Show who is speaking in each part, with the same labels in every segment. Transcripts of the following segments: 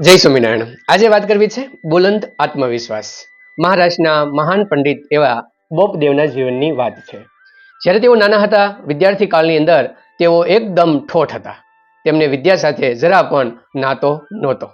Speaker 1: જય સ્વામિનારાયણ. આજે વાત કરવી છે બુલંદ આત્મવિશ્વાસ. મહારાષ્ટ્રના મહાન પંડિત એવા બોપદેવના જીવનની વાત છે. જ્યારે તેઓ નાના હતા, વિદ્યાર્થી કાળની અંદર તેઓ એકદમ ઠોઠ હતા. તેમને વિદ્યા સાથે જરા પણ નાતો નહોતો.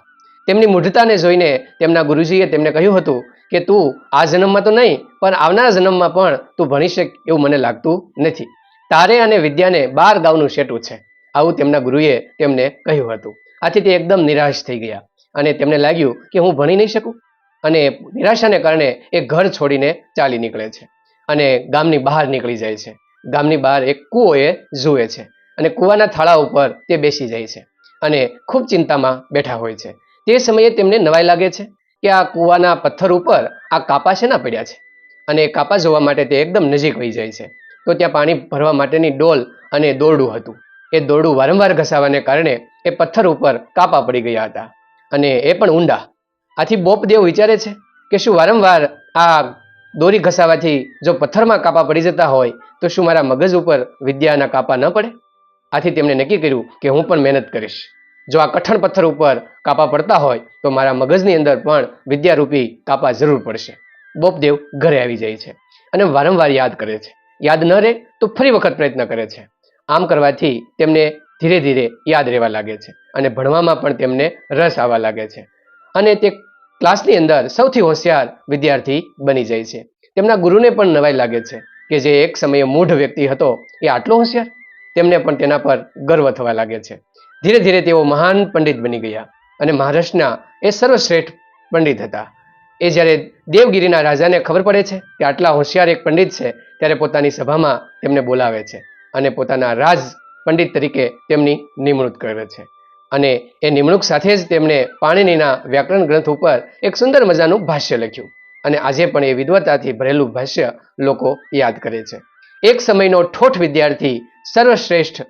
Speaker 1: તેમની મૂઢતાને જોઈને તેમના ગુરુજીએ તેમને કહ્યું હતું કે, તું આ જન્મમાં તો નહીં, પણ આવનારા જન્મમાં પણ તું ભણી શક એવું મને લાગતું નથી. તારે અને વિદ્યાને બાર ગાવનું શેટું છે. આવું તેમના ગુરુએ તેમને કહ્યું હતું. આથી તે એકદમ નિરાશ થઈ ગયા. અને તેમને લાગ્યું કે હું ભણી નહીં શકું. અને નિરાશાને કારણે એ ઘર છોડીને ચાલી નીકળે છે. અને ગામની બહાર નીકળી જાય છે. ગામની બહાર એક કૂવો એ જુએ છે. અને કૂવાના થાળા ઉપર તે બેસી જાય છે. અને ખૂબ ચિંતામાં બેઠા હોય છે. તે સમયે તેમને નવાઈ લાગે છે કે આ કૂવાના પથ્થર ઉપર આ કાપા શેના પડ્યા છે? અને કાપા જોવા માટે તે એકદમ નજીક વહી જાય છે. તો ત્યાં પાણી ભરવા માટેની ડોલ અને દોરડું હતું. એ દોરડું વારંવાર ઘસાવાને કારણે એ પથ્થર ઉપર કાપા પડી ગયા હતા. અને એ પણ ઊંડા. આથી બોપદેવ વિચારે છે કે શું વારંવાર આ દોરી ઘસાવાથી જો પથ્થરમાં કાપા પડી જતા હોય, તો શું મારા મગજ ઉપર વિદ્યાના કાપા ન પડે? આથી તેમણે નક્કી કર્યું કે હું પણ મહેનત કરીશ. જો આ કઠણ પથ્થર ઉપર કાપા પડતા હોય, તો મારા મગજની અંદર પણ વિદ્યારૂપી કાપા જરૂર પડશે. બોપદેવ ઘરે આવી જાય છે અને વારંવાર યાદ કરે છે. યાદ ન રહે તો ફરી વખત પ્રયત્ન કરે છે. આમ કરવાથી તેમને ધીરે ધીરે યાદ રહેવા લાગે છે અને ભણવામાં પણ તેમને રસ આવવા લાગે છે. અને તે ક્લાસની અંદર સૌથી હોશિયાર વિદ્યાર્થી બની જાય છે. તેમના ગુરુને પણ નવાઈ લાગે છે કે જે એક સમયે મૂઢ વ્યક્તિ હતો એ આટલો હોશિયાર? તેમને પણ તેના પર ગર્વ થવા લાગે છે. ધીરે ધીરે તેઓ મહાન પંડિત બની ગયા અને મહારાષ્ટ્રના એ સર્વશ્રેષ્ઠ પંડિત હતા. એ જ્યારે દેવગીરીના રાજાને ખબર પડે છે કે આટલા હોશિયાર એક પંડિત છે, ત્યારે પોતાની સભામાં તેમને બોલાવે છે અને પોતાના રાજ પંડિત તરીકે તેમની નિમણૂક કરે છે. અને એ નિમણૂક સાથે જ તેમણે પાણીનીના વ્યાકરણ ગ્રંથ ઉપર એક સુંદર મજાનું ભાષ્ય લખ્યું. અને આજે પણ એ વિદ્વતાથી ભરેલું ભાષ્ય લોકો યાદ કરે છે. એક સમયનો ઠોઠ વિદ્યાર્થી સર્વશ્રેષ્ઠ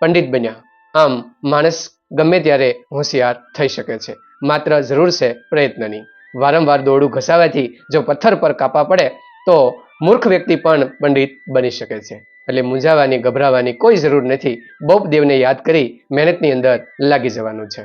Speaker 1: પંડિત બન્યા. આમ માણસ ગમે ત્યારે હોશિયાર થઈ શકે છે. માત્ર જરૂર છે પ્રયત્નની. વારંવાર દોરડું ઘસાવાથી જો પથ્થર પર કાપા પડે તો મૂર્ખ વ્યક્તિ પણ પંડિત બની શકે છે. એટલે મૂંઝાવાની ગભરાવાની કોઈ જરૂર નથી. બોપદેવને યાદ કરી મહેનતની અંદર લાગી જવાનું છે.